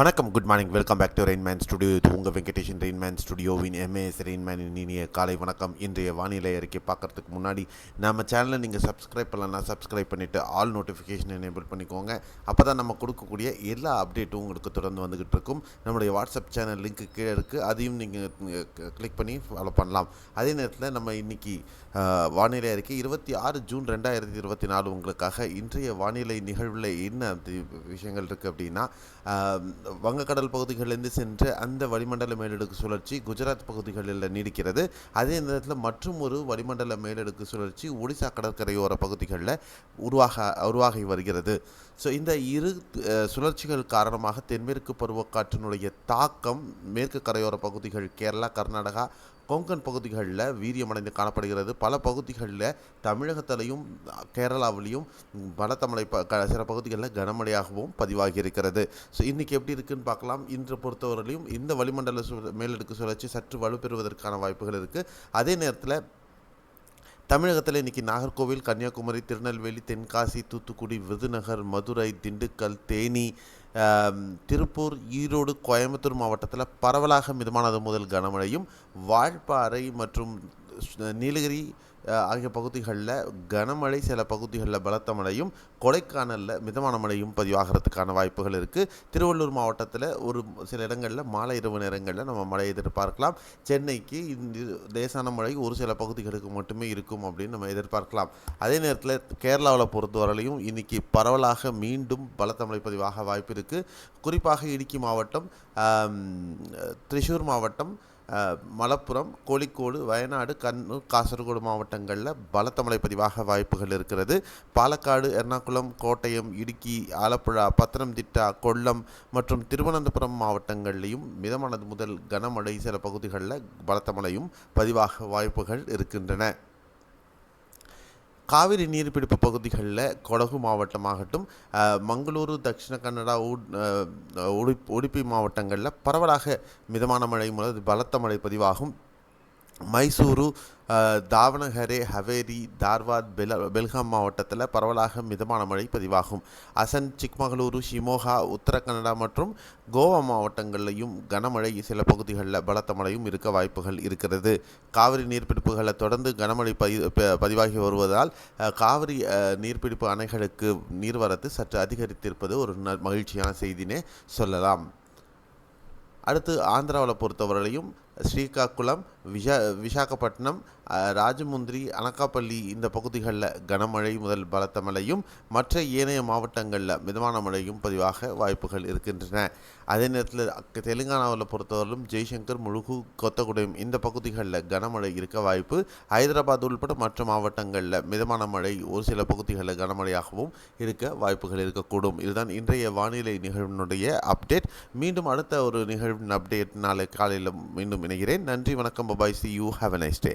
வணக்கம் good morning welcome back to Rainman studio இது உங்கள் வெங்கடேஷன் ரெயின்மேன் ஸ்டுடியோவின் எம்ஏஎஸ் ரெயின்மேன் இனிய காலை வணக்கம். இன்றைய வானிலை அறிக்கை பார்க்குறதுக்கு முன்னாடி நம்ம சேனலை நீங்கள் சப்ஸ்கிரைப் பண்ணலன்னா சப்ஸ்கிரைப் பண்ணிவிட்டு ஆல் நோட்டிஃபிகேஷன் எனேபிள் பண்ணிக்கோங்க. அப்போ தான் நம்ம கொடுக்கக்கூடிய எல்லா அப்டேட்டும் உங்களுக்கு தொடர்ந்து வந்துகிட்டு இருக்கும். நம்முடைய வாட்ஸ்அப் சேனல் லிங்க்கு கீழே இருக்குது அதையும் நீங்கள் கிளிக் பண்ணி ஃபாலோ பண்ணலாம். அதே நேரத்தில் நம்ம இன்னைக்கு வானிலை அறிக்கை இருபத்தி ஆறு ஜூன் ரெண்டாயிரத்தி இருபத்தி நாலு உங்களுக்காக இன்றைய வானிலை நிகழ்வில் என்ன விஷயங்கள் இருக்குது அப்படின்னா வங்கக்கடல் பகுதிகளிலிருந்து சென்று அந்த வளிமண்டல மேலடுக்கு சுழற்சி குஜராத் பகுதிகளில் நீடிக்கிறது. அதே நேரத்தில் மற்றும் ஒரு வளிமண்டல மேலடுக்கு சுழற்சி ஒடிசா கடற்கரையோர பகுதிகளில் உருவாக உருவாகி வருகிறது. ஸோ இந்த இரு சுழற்சிகள் காரணமாக தென்மேற்கு பருவக்காற்றினுடைய தாக்கம் மேற்கு கரையோர பகுதிகள் கேரளா கர்நாடகா கொங்கன் பகுதிகளில் வீரியமடைந்து காணப்படுகிறது. பல பகுதிகளில் தமிழகத்திலையும் கேரளாவிலையும் பலத்த மழை ப க- சில பகுதிகளில் கனமழையாகவும் பதிவாகி இருக்கிறது ஸோ இன்றைக்கி எப்படி இருக்குன்னு பார்க்கலாம். இன்று பொறுத்தவரையிலும் இந்த வளிமண்டல சு மேலடுக்கு சுழற்சி சற்று வலுப்பெறுவதற்கான வாய்ப்புகள் இருக்குது அதே நேரத்தில் தமிழகத்தில் இன்றைக்கி நாகர்கோவில் கன்னியாகுமரி திருநெல்வேலி தென்காசி தூத்துக்குடி விருதுநகர் மதுரை திண்டுக்கல் தேனி திருப்பூர் ஈரோடு கோயம்புத்தூர் மாவட்டத்தில் பரவலாக மிதமானது முதல் கனமழையும் வால்பாறை மற்றும் நீலகிரி ஆகிய பகுதிகளில் கனமழை சில பகுதிகளில் பலத்த மழையும் கொடைக்கானலில் மிதமான மழையும் பதிவாகிறதுக்கான வாய்ப்புகள் இருக்குது திருவள்ளூர் மாவட்டத்தில் ஒரு சில இடங்களில் மாலை இரவு நேரங்களில் நம்ம மழை எதிர்பார்க்கலாம். சென்னைக்கு இந்த லேசான மழை ஒரு சில பகுதிகளுக்கு மட்டுமே இருக்கும் அப்படின்னு நம்ம எதிர்பார்க்கலாம். அதே நேரத்தில் கேரளாவில் பொறுத்தவரையிலையும் இன்றைக்கி பரவலாக மீண்டும் பலத்த மழை பதிவாக வாய்ப்பு இருக்குது குறிப்பாக இடுக்கி மாவட்டம் திரிசூர் மாவட்டம் மலப்புரம் கோழிக்கோடு வயநாடு கண்ணூர் காசர்கோடு மாவட்டம் மாவட்டங்களில் பலத்த மழை பதிவாக வாய்ப்புகள் இருக்கிறது. பாலக்காடு எர்ணாகுளம் கோட்டயம் இடுக்கி ஆலப்புழா பத்தனம்திட்டா கொல்லம் மற்றும் திருவனந்தபுரம் மாவட்டங்கள்லேயும் மிதமானது முதல் கனமழை சில பகுதிகளில் பலத்த மழையும் பதிவாக வாய்ப்புகள் இருக்கின்றன. காவிரி நீர்பிடிப்பு பகுதிகளில் கொடகு மாவட்டமாகட்டும் மங்களூரு தட்சிண கன்னடா உட்- உடுப்பி மாவட்டங்களில் பரவலாக மிதமான மழை முதல் பலத்த மழை பதிவாகும். மைசூரு தாவணகரே ஹவேரி தார்வாத் பெல பெல்காம் மாவட்டத்தில் பரவலாக மிதமான மழை பதிவாகும். அசன் சிக்மகளூரு ஷிமோகா உத்தர கன்னடா மற்றும் கோவா மாவட்டங்களிலையும் கனமழை சில பகுதிகளில் பலத்த மழையும் இருக்க வாய்ப்புகள் இருக்கிறது. காவிரி நீர்பிடிப்புகளை தொடர்ந்து கனமழை பதி பதிவாகி வருவதால் காவிரி நீர்பிடிப்பு அணைகளுக்கு நீர்வரத்து சற்று அதிகரித்திருப்பது ஒரு ந- மகிழ்ச்சியான செய்தினே சொல்லலாம். அடுத்து ஆந்திராவில் பொறுத்தவரையிலையும் ஸ்ரீகாக்குளம் விஷா விசாகப்பட்டினம் ராஜமுந்திரி அனக்காப்பள்ளி இந்த பகுதிகளில் கனமழை முதல் பலத்த மழையும் மற்ற ஏனைய மாவட்டங்களில் மிதமான மழையும் பதிவாக வாய்ப்புகள் இருக்கின்றன. அதே நேரத்தில் தெலுங்கானாவில் பொறுத்தவரையிலும் ஜெய்சங்கர் முழுகு கொத்தகுடையும் இந்த பகுதிகளில் கனமழை இருக்க வாய்ப்பு ஹைதராபாத் உள்பட மற்ற மாவட்டங்களில் மிதமான மழை ஒரு சில பகுதிகளில் கனமழையாகவும் இருக்க வாய்ப்புகள் இருக்கக்கூடும். இதுதான் இன்றைய வானிலை நிகழ்வினுடைய அப்டேட் மீண்டும் அடுத்த ஒரு நிகழ்வின் அப்டேட் நாளை காலையில் மீண்டும் இணைகிறேன் நன்றி வணக்கம் bye bye see you have a nice day